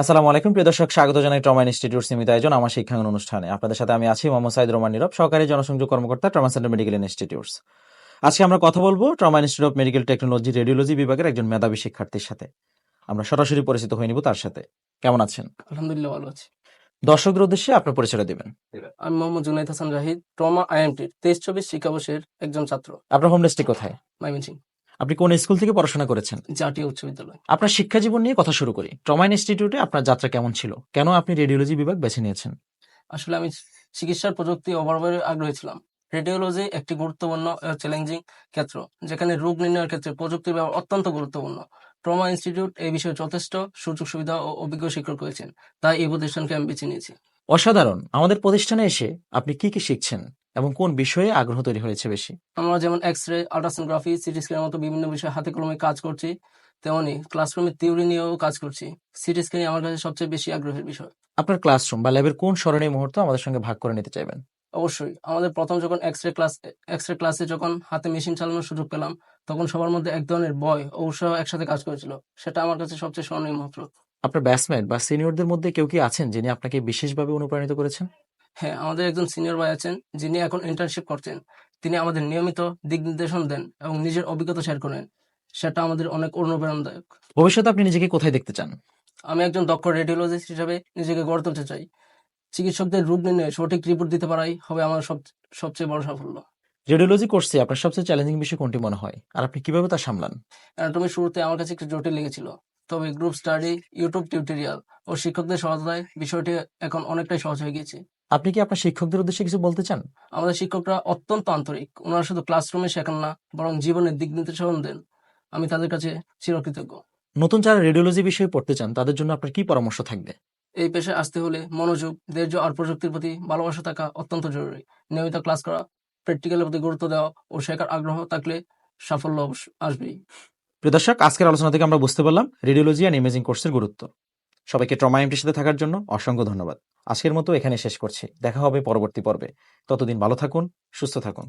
আসসালামু আলাইকুম প্রিয় দর্শক স্বাগত জানাই ট্রমা ইনস্টিটিউট সীমিত আয়োজন আমার শিক্ষাঙ্গন অনুষ্ঠানে। আপনাদের সাথে আমি আছি মোহাম্মদ সাইদ রহমান নীরব সহকারী জনসংযোগ কর্মকর্তা ট্রমা সেন্টার মেডিকেল ইনস্টিটিউটস। আজকে আমরা কথা বলব trauma institute of medical technology radiology বিভাগের একজন মেধাবী শিক্ষার্থীর সাথে। আমরা সরাসরি পরিচিত হয়ে নিব তার সাথে। কেমন আছেন? আলহামদুলিল্লাহ ভালো আছি। দর্শকদের উদ্দেশ্যে আপনার পরিচয়টা দিবেন। আমি মোহাম্মদ জুনাইদ হাসান জাহিদ ট্রমা আইএমটির তেইশ চব্বিশ শিক্ষাবর্ষের একজন ছাত্র। আপনার হোম ডিস্ট্রিক্ট কোথায়? মাইমিনসিং আপনি কোন স্কুল থেকে পড়াশোনা করেছেন? জাতীয় উচ্চ বিদ্যালয়। আপনার শিক্ষা জীবন নিয়ে কথা শুরু করি। ট্রমা ইনস্টিটিউটে আপনার যাত্রা কেমন ছিল? কেন আপনি রেডিওলজি বিভাগ বেছে নিয়েছেন? আসলে আমি চিকিৎসার প্রযুক্তি অবরাবর আগ্রহী ছিলাম। রেডিওলজি একটি গুরুত্বপূর্ণ চ্যালেঞ্জিং ক্ষেত্র যেখানে রোগ নির্ণয়ের ক্ষেত্রে প্রযুক্তির ব্যবহার অত্যন্ত গুরুত্বপূর্ণ। ট্রমা ইনস্টিটিউট এই বিষয়ে যথেষ্ট সুযোগ সুবিধা ও অভিজ্ঞ শিক্ষক রয়েছেন তাই এই প্রতিষ্ঠানকে আমি বেছে নিয়েছি। অসাধারণ। আমাদের প্রতিষ্ঠানে এসে আপনি কি কি শিখছেন? এবং কোন বিষয়ে আগ্রহ তৈরি হয়েছে বেশি? আমরা যেমন এক্স রে আল্ট্রাসোনোগ্রাফি সিটি স্ক্যানের মতো বিভিন্ন বিষয়ে হাতে কলমে কাজ করছি তেমনি ক্লাসরুমে থিওরি নিয়েও কাজ করছি। সিটি স্ক্যানই আমার কাছে সবচেয়ে বেশি আগ্রহের বিষয়। আপনার ক্লাসরুম বা ল্যাবের কোন স্মরণীয় মুহূর্ত আমাদের সঙ্গে ভাগ করে নিতে চাইবেন? অবশ্যই। আমাদের প্রথম যখন X ray class X ray ক্লাসে যখন হাতে মেশিন চালানোর সুযোগ পেলাম তখন সবার মধ্যে এক ধরনের ভয় ও উৎসাহ একসাথে কাজ করেছিল। সেটা আমার কাছে সবচেয়ে স্মরণীয় মুহূর্ত। আপনার ব্যাটসম্যান বা সিনিয়রদের মধ্যে কেউ কি আছেন যিনি আপনাকে বিশেষভাবে অনুপ্রাণিত করেছেন? হ্যাঁ আমাদের একজন সিনিয়র ভাই আছেন যিনি এখন ইন্টার্নশিপ করছেন। তিনি আমাদের নিয়মিত দিক নির্দেশন দেন এবং নিজের অভিজ্ঞতা শেয়ার করেন। সেটা আমাদের অনেক অনুপ্রেরণাদায়ক। ভবিষ্যতে আপনি নিজেকে কোথায় দেখতে চান? আমি একজন দক্ষ রেডিওলজিস্ট হিসেবে নিজেকে গড়ে তুলতে চাই। চিকিৎসকদের রোগ নির্ণয়ে সঠিক রিপোর্ট দিতে পারাই হবে আমার সব সবচেয়ে বড় সাফল্য। রেডিওলজি কোর্সে আপনার সবচেয়ে চ্যালেঞ্জিং বিষয় কোনটি মনে হয়? আর আপনি কীভাবে তা সামলান? অ্যানাটমি শুরুতে আমার কাছে একটু জটিল লেগেছিল। তবে গ্রুপ স্টাডি ইউটিউব টিউটোরিয়াল ও শিক্ষকদের সহায়তায় বিষয়টি এখন অনেকটাই সহজ হয়ে গিয়েছে। আপনি কি আপনার শিক্ষকদের উদ্দেশ্যে কিছু বলতে চান? আমাদের শিক্ষকরা অত্যন্ত আন্তরিক। ওনারা শুধু ক্লাসরুমে শেখান না বরং জীবনের দিক নির্দেশন দেন। আমি তাদের কাছে চিরকৃতজ্ঞ। নতুন যারা রেডিওলজি বিষয়ে পড়তে চান তাদের জন্য আপনার কি পরামর্শ থাকবে? এই পেশায় আসতে হলে মনোযোগ ধৈর্য আর প্রযুক্তির প্রতি ভালোবাসা থাকা অত্যন্ত জরুরি। নিয়মিত ক্লাস করা প্র্যাকটিক্যালের প্রতি গুরুত্ব দেওয়া ও শেখার আগ্রহ থাকলে সাফল্য আসবেই। প্রিয় দর্শক আজকের আলোচনা থেকে আমরা বুঝতে পারলাম রেডিওলজি অ্যান্ড ইমেজিং কোর্সের গুরুত্ব। সবাইকে ট্রমা এমটির সাথে থাকার জন্য অসংখ্য ধন্যবাদ। আজকের মতো এখানে শেষ করছি। দেখা হবে পরবর্তী পর্বে। ততদিন ভালো থাকুন সুস্থ থাকুন।